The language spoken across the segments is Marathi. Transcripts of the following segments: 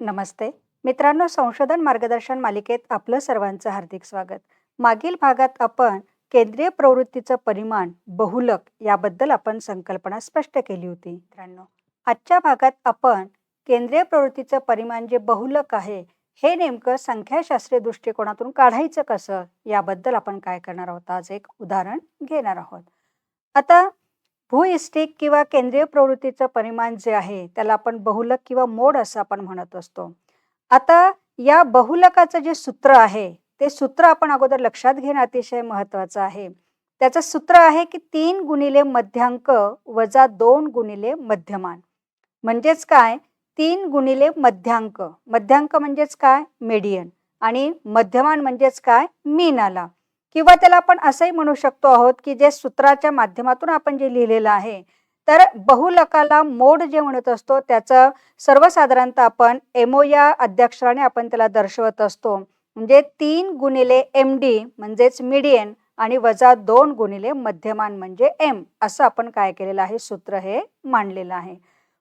नमस्ते. मित्रांनो संशोधन मार्गदर्शन मालिकेत आपलं सर्वांचं हार्दिक स्वागत. मागील भागात आपण केंद्रीय प्रवृत्तीचं परिमाण बहुलक याबद्दल आपण संकल्पना स्पष्ट केली होती. मित्रांनो आजच्या भागात आपण केंद्रीय प्रवृत्तीचं परिमाण जे बहुलक आहे हे नेमकं संख्याशास्त्रीय दृष्टिकोनातून काढायचं कसं? याबद्दल आपण काय करणार आहोत? आज एक उदाहरण घेणार आहोत. आता भूइष्टिक किंवा केंद्रीय प्रवृत्तीचं परिमाण जे आहे त्याला आपण बहुलक किंवा मोड असं आपण म्हणत असतो. आता या बहुलकाचं जे सूत्र आहे ते सूत्र आपण अगोदर लक्षात घेणं अतिशय महत्त्वाचं आहे. त्याचं सूत्र आहे की तीन गुणिले मध्यांक वजा दोन गुणिले मध्यमान. म्हणजेच काय? तीन गुणिले मध्यांक. मध्यांक म्हणजेच काय? मेडियन. आणि मध्यमान म्हणजेच काय? मीन आला. किंवा त्याला आपण असंही म्हणू शकतो आहोत की जे सूत्राच्या माध्यमातून आपण जे लिहिलेलं आहे तर बहुलकाला मोड जे म्हणत असतो त्याचं सर्वसाधारणतः आपण एमओ या अध्यक्षराने आपण त्याला दर्शवत असतो. म्हणजे तीन गुणिले एम डी म्हणजेच मिडियन आणि वजा दोन गुणिले मध्यमान म्हणजे एम असं आपण काय केलेलं आहे सूत्र हे मांडलेलं आहे.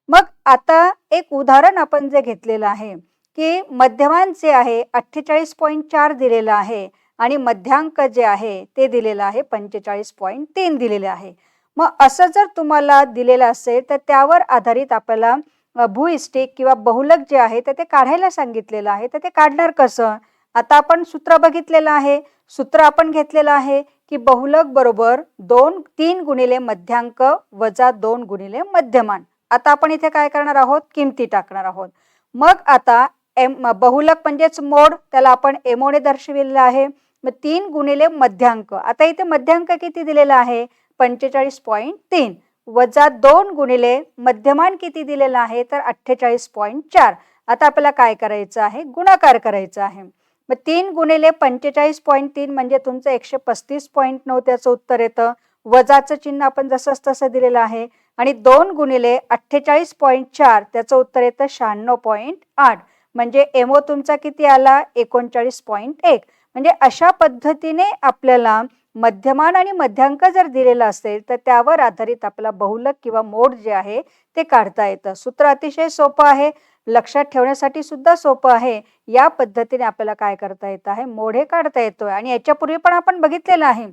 मग आता एक उदाहरण आपण जे घेतलेलं आहे की मध्यमान जे आहे अठ्ठेचाळीस पॉईंट चार दिलेलं आहे आणि मध्यांक जे आहे ते दिलेलं आहे पंचेचाळीस पॉईंट तीन दिलेले आहे. मग असं जर तुम्हाला दिलेलं असेल तर त्यावर आधारित आपल्याला भूइष्टिक किंवा बहुलक जे आहे तर ते काढायला सांगितलेलं आहे. तर ते काढणार कसं? आता आपण सूत्र बघितलेलं आहे. सूत्र आपण घेतलेलं आहे की बहुलक बरोबर दोन तीन गुणिले मध्यांक वजा दोन गुणिले मध्यमान. आता आपण इथे काय करणार आहोत? किमती टाकणार आहोत. मग आता एम बहुलक म्हणजेच मोड त्याला आपण एमोने दर्शविलेलं आहे. मग तीन गुणिले मध्यांक. आता इथे मध्यांक किती दिलेला आहे? पंचेचाळीस पॉईंट तीन. वजा दोन गुणिले मध्यमान किती दिलेलं आहे? तर अठ्ठेचाळीस पॉईंट चार. आता आपल्याला काय करायचं आहे? गुणाकार करायचा आहे. मग तीन गुणिले पंचेचाळीस पॉईंट तीन म्हणजे तुमचं एकशे पस्तीस पॉईंट नऊ त्याचं उत्तर येतं. वजाचं चिन्ह आपण जसंच तसं दिलेलं आहे. आणि दोन गुणिले अठ्ठेचाळीस पॉईंट चार त्याचं उत्तर येतं शहाण्णव पॉईंट आठ. म्हणजे एमओ तुमचा किती आला? एकोणचाळीस पॉईंट एक. म्हणजे अशा पद्धतीने आपल्याला मध्यमान आणि मध्यांक जर दिलेला असेल तर त्यावर आधारित आपला बहुलक किंवा मोड जे आहे ते काढता येतं. सूत्र अतिशय सोपं आहे. लक्षात ठेवण्यासाठी सुद्धा सोपं आहे. या पद्धतीने आपल्याला काय करता येत आहे? मोड हे काढता येतोय. आणि याच्यापूर्वी पण आपण बघितलेलं आहे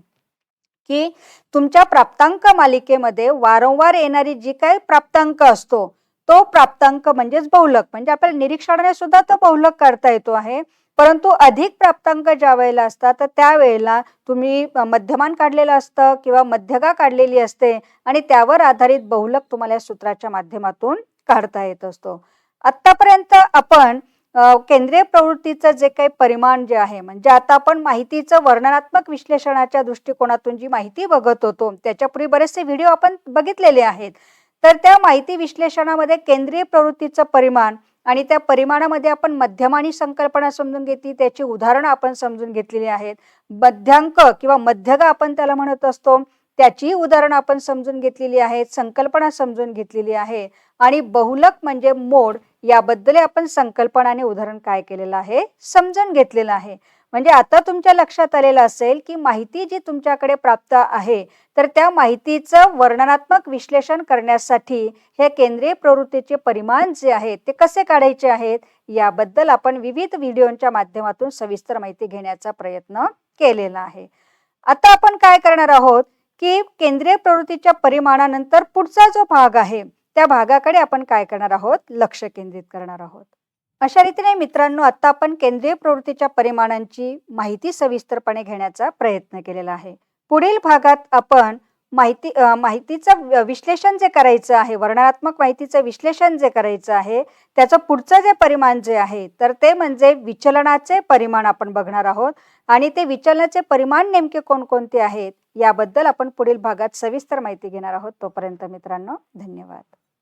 की तुमच्या प्राप्तांक मालिकेमध्ये वारंवार येणारी जी काही प्राप्तांक असतो तो प्राप्तांक म्हणजेच बहुलक. म्हणजे आपल्याला निरीक्षणाने सुद्धा तो बहुलक काढता येतो आहे. परंतु अधिक प्राप्तांक ज्या वेळेला असतात तर त्यावेळेला तुम्ही मध्यमान काढलेलं असतं किंवा मध्यगा काढलेली असते आणि त्यावर आधारित बहुलक तुम्हाला या सूत्राच्या माध्यमातून काढता येत असतो. आत्तापर्यंत आपण केंद्रीय प्रवृत्तीचं जे काही परिमाण जे आहे म्हणजे आता आपण माहितीचं वर्णनात्मक विश्लेषणाच्या दृष्टिकोनातून जी माहिती बघत होतो त्याच्यापूर्वी बरेचसे व्हिडिओ आपण बघितलेले आहेत. तर त्या माहिती विश्लेषणामध्ये केंद्रीय प्रवृत्तीचं परिमाण आणि त्या परिमाणामध्ये आपण मध्यमानी संकल्पना समजून घेतली त्याची उदाहरणं आपण समजून घेतलेली आहेत. मध्यांक किंवा मध्यगा आपण त्याला म्हणत असतो त्याची उदाहरणं आपण समजून घेतलेली आहेत संकल्पना समजून घेतलेली आहे. आणि बहुलक म्हणजे मोड याबद्दल आपण संकल्पनाने उदाहरण काय केलेलं आहे समजून घेतलेलं आहे. म्हणजे आता तुमच्या लक्षात आलेलं असेल की माहिती जी तुमच्याकडे प्राप्त आहे तर त्या माहितीचं वर्णनात्मक विश्लेषण करण्यासाठी हे केंद्रीय प्रवृत्तीचे परिमाण जे आहेत ते कसे काढायचे आहेत? याबद्दल आपण विविध व्हिडिओच्या माध्यमातून सविस्तर माहिती घेण्याचा प्रयत्न केलेला आहे. आता आपण काय करणार आहोत? की केंद्रीय प्रवृत्तीच्या परिमाणानंतर पुढचा जो भाग आहे त्या भागाकडे आपण काय करणार आहोत? लक्ष केंद्रित करणार आहोत. अशा रीतीने मित्रांनो आत्ता आपण केंद्रीय प्रवृत्तीच्या परिमाणांची माहिती सविस्तरपणे घेण्याचा प्रयत्न केलेला आहे. पुढील भागात आपण माहिती माहितीचं विश्लेषण जे करायचं आहे वर्णनात्मक माहितीचं विश्लेषण जे करायचं आहे त्याचं पुढचं जे परिमाण जे आहे तर ते म्हणजे विचलनाचे परिमाण आपण बघणार आहोत. आणि ते विचलनाचे परिमाण नेमके कोणकोणते आहेत याबद्दल आपण पुढील भागात सविस्तर माहिती घेणार आहोत. तोपर्यंत मित्रांनो धन्यवाद.